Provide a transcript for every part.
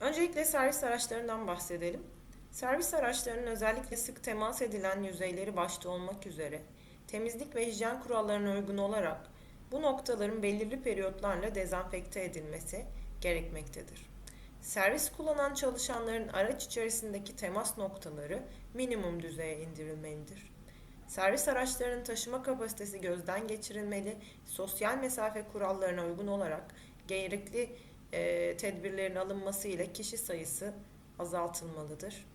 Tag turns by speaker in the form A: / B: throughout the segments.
A: Öncelikle servis araçlarından bahsedelim. Servis araçlarının özellikle sık temas edilen yüzeyleri başta olmak üzere temizlik ve hijyen kurallarına uygun olarak bu noktaların belirli periyotlarla dezenfekte edilmesi gerekmektedir. Servis kullanan çalışanların araç içerisindeki temas noktaları minimum düzeye indirilmelidir. Servis araçlarının taşıma kapasitesi gözden geçirilmeli, sosyal mesafe kurallarına uygun olarak gerekli e, tedbirlerin alınması ile kişi sayısı azaltılmalıdır.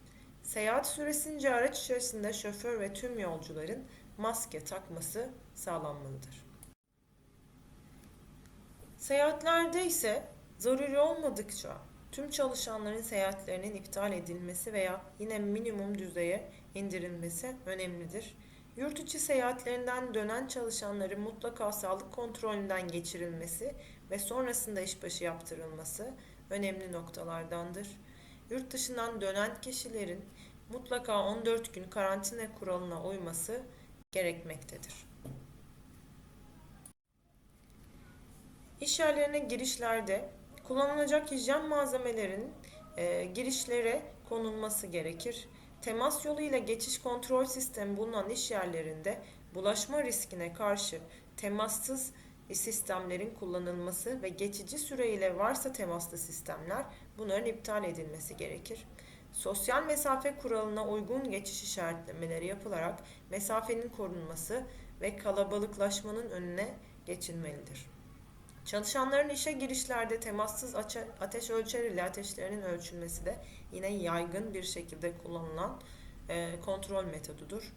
A: Seyahat süresince araç içerisinde şoför ve tüm yolcuların maske takması sağlanmalıdır. Seyahatlerde ise zaruri olmadıkça tüm çalışanların seyahatlerinin iptal edilmesi veya yine minimum düzeye indirilmesi önemlidir. Yurt içi seyahatlerinden dönen çalışanların mutlaka sağlık kontrolünden geçirilmesi ve sonrasında işbaşı yaptırılması önemli noktalardandır. Yurt dışından dönen kişilerin mutlaka 14 gün karantina kuralına uyması gerekmektedir. İş yerlerine girişlerde kullanılacak hijyen malzemelerinin e, girişlere konulması gerekir. Temas yoluyla geçiş kontrol sistemi bulunan iş yerlerinde bulaşma riskine karşı temassız sistemlerin kullanılması ve geçici süreyle varsa temaslı sistemler bunların iptal edilmesi gerekir. Sosyal mesafe kuralına uygun geçiş işaretlemeleri yapılarak mesafenin korunması ve kalabalıklaşmanın önüne geçilmelidir. Çalışanların işe girişlerde temassız ateş ölçer ile ateşlerinin ölçülmesi de yine yaygın bir şekilde kullanılan e, kontrol metodudur.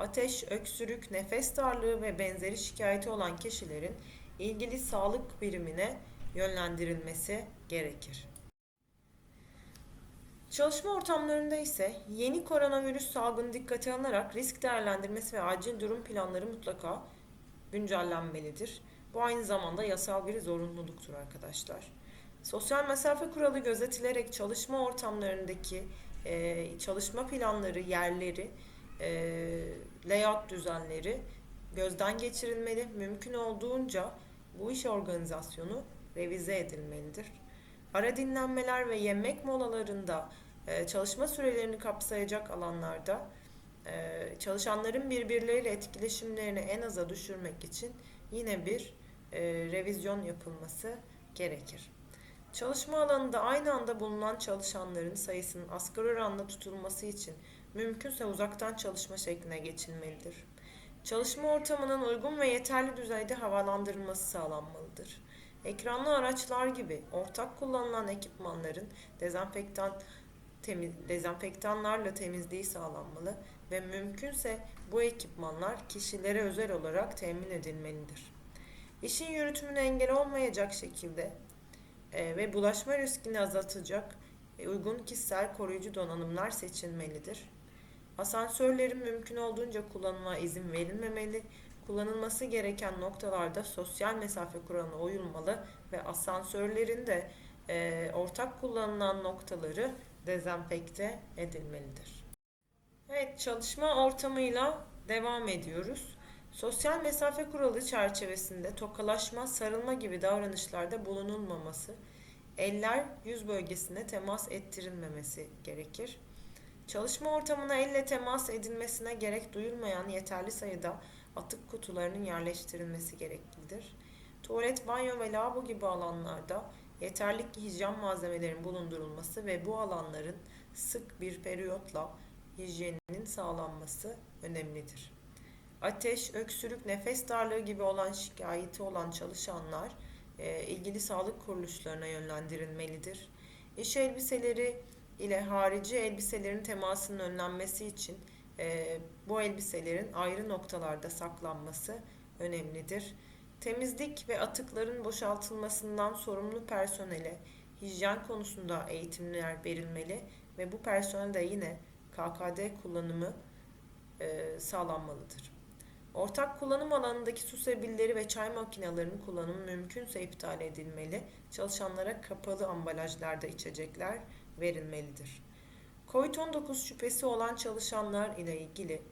A: Ateş, öksürük, nefes darlığı ve benzeri şikayeti olan kişilerin ilgili sağlık birimine yönlendirilmesi gerekir. Çalışma ortamlarında ise yeni koronavirüs salgını dikkate alınarak risk değerlendirmesi ve acil durum planları mutlaka güncellenmelidir. Bu aynı zamanda yasal bir zorunluluktur arkadaşlar. Sosyal mesafe kuralı gözetilerek çalışma ortamlarındaki çalışma planları, yerleri, layout düzenleri gözden geçirilmeli. Mümkün olduğunca bu iş organizasyonu revize edilmelidir. Ara dinlenmeler ve yemek molalarında çalışma sürelerini kapsayacak alanlarda çalışanların birbirleriyle etkileşimlerini en aza düşürmek için yine bir revizyon yapılması gerekir. Çalışma alanında aynı anda bulunan çalışanların sayısının asgari oranda tutulması için mümkünse uzaktan çalışma şekline geçilmelidir. Çalışma ortamının uygun ve yeterli düzeyde havalandırılması sağlanmalıdır. Ekranlı araçlar gibi ortak kullanılan ekipmanların dezenfektan temiz, dezenfektanlarla temizliği sağlanmalı ve mümkünse bu ekipmanlar kişilere özel olarak temin edilmelidir. İşin yürütümüne engel olmayacak şekilde e, ve bulaşma riskini azaltacak e, uygun kişisel koruyucu donanımlar seçilmelidir. Asansörlerin mümkün olduğunca kullanıma izin verilmemeli, kullanılması gereken noktalarda sosyal mesafe kuralına uyulmalı ve asansörlerin de e, ortak kullanılan noktaları dezenfekte edilmelidir. Evet, çalışma ortamıyla devam ediyoruz. Sosyal mesafe kuralı çerçevesinde tokalaşma, sarılma gibi davranışlarda bulunulmaması, eller yüz bölgesine temas ettirilmemesi gerekir. Çalışma ortamına elle temas edilmesine gerek duyulmayan yeterli sayıda atık kutularının yerleştirilmesi gereklidir. Tuvalet, banyo ve lavabo gibi alanlarda yeterli hijyen malzemelerinin bulundurulması ve bu alanların sık bir periyotla hijyeninin sağlanması önemlidir. Ateş, öksürük, nefes darlığı gibi olan şikayeti olan çalışanlar e, ilgili sağlık kuruluşlarına yönlendirilmelidir. İş elbiseleri ile harici elbiselerin temasının önlenmesi için e, bu elbiselerin ayrı noktalarda saklanması önemlidir. Temizlik ve atıkların boşaltılmasından sorumlu personele hijyen konusunda eğitimler verilmeli ve bu personel de yine KKD kullanımı e, sağlanmalıdır. Ortak kullanım alanındaki su sebilleri ve çay makinelerinin kullanımı mümkünse iptal edilmeli. Çalışanlara kapalı ambalajlarda içecekler verilmelidir. COVID-19 şüphesi olan çalışanlar ile ilgili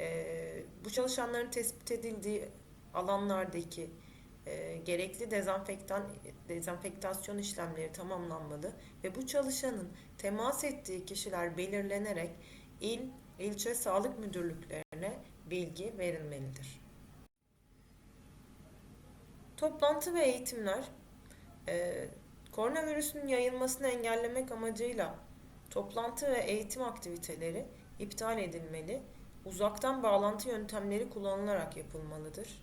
A: e, bu çalışanların tespit edildiği alanlardaki e, gerekli dezenfektan dezenfektasyon işlemleri tamamlanmalı ve bu çalışanın temas ettiği kişiler belirlenerek il, ilçe sağlık müdürlüklerine bilgi verilmelidir. Toplantı ve eğitimler e, koronavirüsün yayılmasını engellemek amacıyla toplantı ve eğitim aktiviteleri iptal edilmeli, uzaktan bağlantı yöntemleri kullanılarak yapılmalıdır.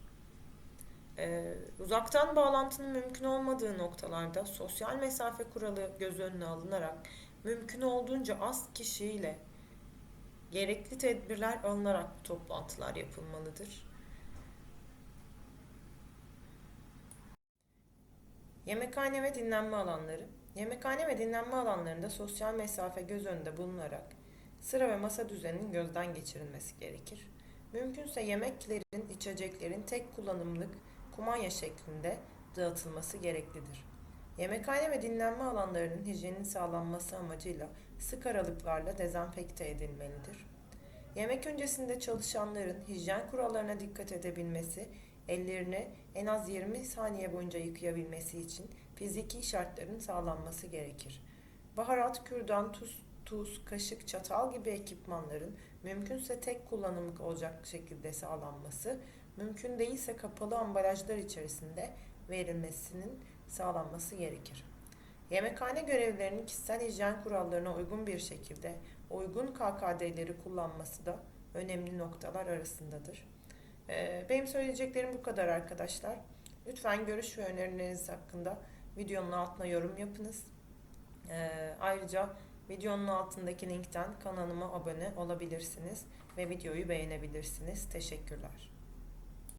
A: Ee, uzaktan bağlantının mümkün olmadığı noktalarda sosyal mesafe kuralı göz önüne alınarak mümkün olduğunca az kişiyle gerekli tedbirler alınarak toplantılar yapılmalıdır. Yemekhane ve dinlenme alanları. Yemekhane ve dinlenme alanlarında sosyal mesafe göz önünde bulunarak sıra ve masa düzeninin gözden geçirilmesi gerekir. Mümkünse yemeklerin, içeceklerin tek kullanımlık kumanya şeklinde dağıtılması gereklidir. Yemekhane ve dinlenme alanlarının hijyenin sağlanması amacıyla sık aralıklarla dezenfekte edilmelidir. Yemek öncesinde çalışanların hijyen kurallarına dikkat edebilmesi, ellerini en az 20 saniye boyunca yıkayabilmesi için fiziki şartların sağlanması gerekir. Baharat, kürdan, tuz, tuz, kaşık, çatal gibi ekipmanların mümkünse tek kullanımlık olacak şekilde sağlanması, mümkün değilse kapalı ambalajlar içerisinde verilmesinin sağlanması gerekir. Yemekhane görevlilerinin kişisel hijyen kurallarına uygun bir şekilde uygun KKD'leri kullanması da önemli noktalar arasındadır. Ee, Benim söyleyeceklerim bu kadar arkadaşlar. Lütfen görüş ve önerileriniz hakkında videonun altına yorum yapınız. Ee, Ayrıca videonun altındaki linkten kanalıma abone olabilirsiniz ve videoyu beğenebilirsiniz. Teşekkürler.